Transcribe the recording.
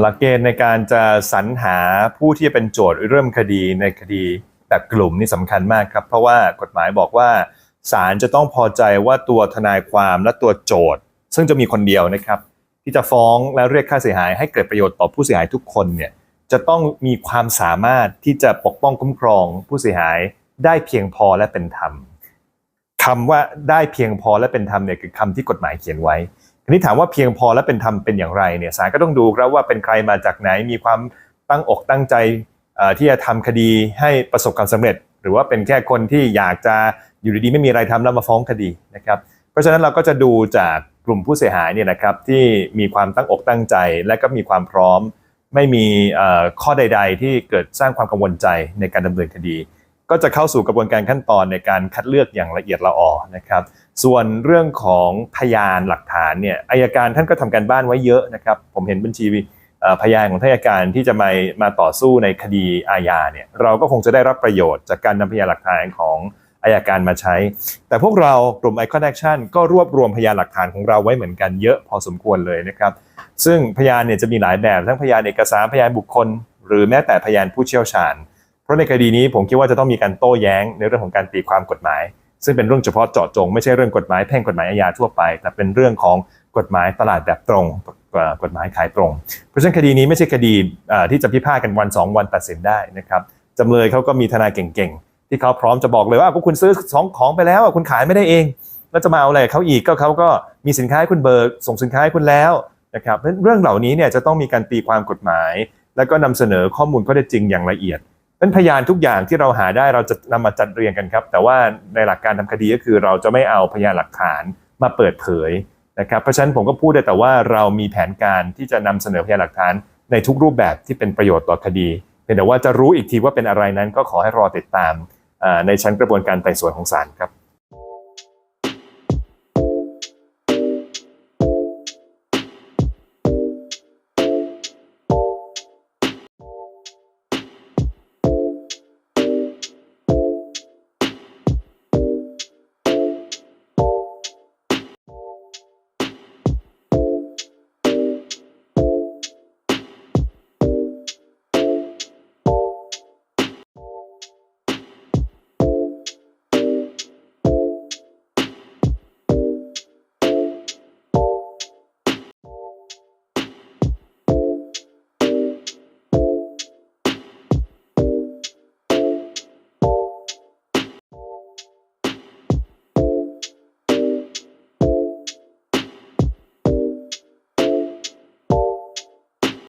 หลักเกณฑ์ในการจะสรรหาผู้ที่จะเป็นโจทย์เริ่มคดีในคดีแบบกลุ่มนี่สำคัญมากครับ เพราะว่ากฎหมายบอกว่าศาลจะต้องพอใจว่าตัวทนายความและตัวโจทย์ ซึ่งจะมีคนเดียวนะครับ ที่จะฟ้องและเรียกค่าเสียหายให้เกิดประโยชน์ต่อผู้เสียหายทุกคนเนี่ยจะต้องมีความสามารถที่จะปกป้องคุ้มครองผู้เสียหายได้เพียงพอและเป็นธรรมคำว่าได้เพียงพอและเป็นธรรมเนี่ยคือคำที่กฎหมายเขียนไว้ ทีนี้ถามว่าเพียงพอและเป็นธรรมเป็นอย่างไรเนี่ยศาลก็ต้องดูครับว่าเป็นใครมาจากไหนมีความตั้งอกตั้งใจที่จะทำคดีให้ประสบความสำเร็จ หรือว่าเป็นแค่คนที่อยากจะอยู่ดีๆไม่มีอะไรทำแล้วมาฟ้องคดีนะครับเพราะฉะนั้นเราก็จะดูจากกลุ่มผู้เสียหายเนี่ยนะครับที่มีความตั้งอกตั้งใจ และก็มีความพร้อม ไม่มีข้อใด ๆ ที่เกิดสร้างความกังวลใจในการดำเนินคดี ก็จะเข้าสู่กระบวนการขั้นตอนในการคัดเลือกอย่างละเอียดละออนะครับ ส่วนเรื่องของพยานหลักฐานเนี่ยอายการท่านก็ทำการบ้านไว้เยอะนะครับ ผมเห็นบัญชีพยานของท่านอัยการที่จะมามาต่อสู้ในคดีอาญาเนี่ยเราก็คงจะได้รับประโยชน์จากการนำพยานหลักฐานของอายการมาใช้ แต่พวกเรากลุ่ม Icon Action ก็รวบรวมพยานหลักฐานของเราไว้เหมือนกันเยอะพอสมควรเลยนะครับ ซึ่งพยานเนี่ยจะมีหลายแบบทั้งพยานเอกสารพยานบุคคล หรือแม้แต่พยานผู้เชี่ยวชาญ เพราะในคดีนี้ผมคิดว่าจะต้องมีการโต้แย้งในเรื่องของการตีความกฎหมาย ซึ่งเป็นเรื่องเฉพาะเจาะจง ไม่ใช่เรื่องกฎหมายแพ่งกฎหมายอาญาทั่วไป แต่เป็นเรื่องของกฎหมายตลาดแบบตรงกฎหมายขายตรง เพราะฉะนั้นคดีนี้ไม่ใช่คดีที่จะพิพาทกันวันสองวันตัดสินได้นะครับจำเลยเขาก็มีทนายเก่งๆ ที่เขาพร้อมจะบอกเลยว่าพวกคุณซื้อสองของไปแล้วคุณขายไม่ได้เอง แล้วจะมาเอาอะไรเขาอีกก็เขาก็มีสินค้าให้คุณเบิกส่งสินค้าให้คุณแล้วนะครับเพราะฉะนั้นเรื่องเหล่านี้เนี่ยจะต้องมีการตีความกฎหมาย แล้วก็นำเสนอข้อมูลข้อเท็จจริงอย่างละเอียด เป็นพยานทุกอย่างที่เราหาได้เราจะนำมาจัดเรียงกันครับ แต่ว่าในหลักการทำคดีก็คือเราจะไม่เอาพยานหลักฐานมาเปิดเผยนะครับเพราะฉะนั้นผมก็พูดได้แต่ว่าเรามีแผนการที่จะนำเสนอพยานหลักฐานในทุกรูปแบบที่เป็นประโยชน์ต่อคดีเพียงแต่ว่าจะรู้อีกทีว่าเป็นอะไรนั้นก็ขอให้รอติดตามในชั้นกระบวนการไต่สวนของศาลครับ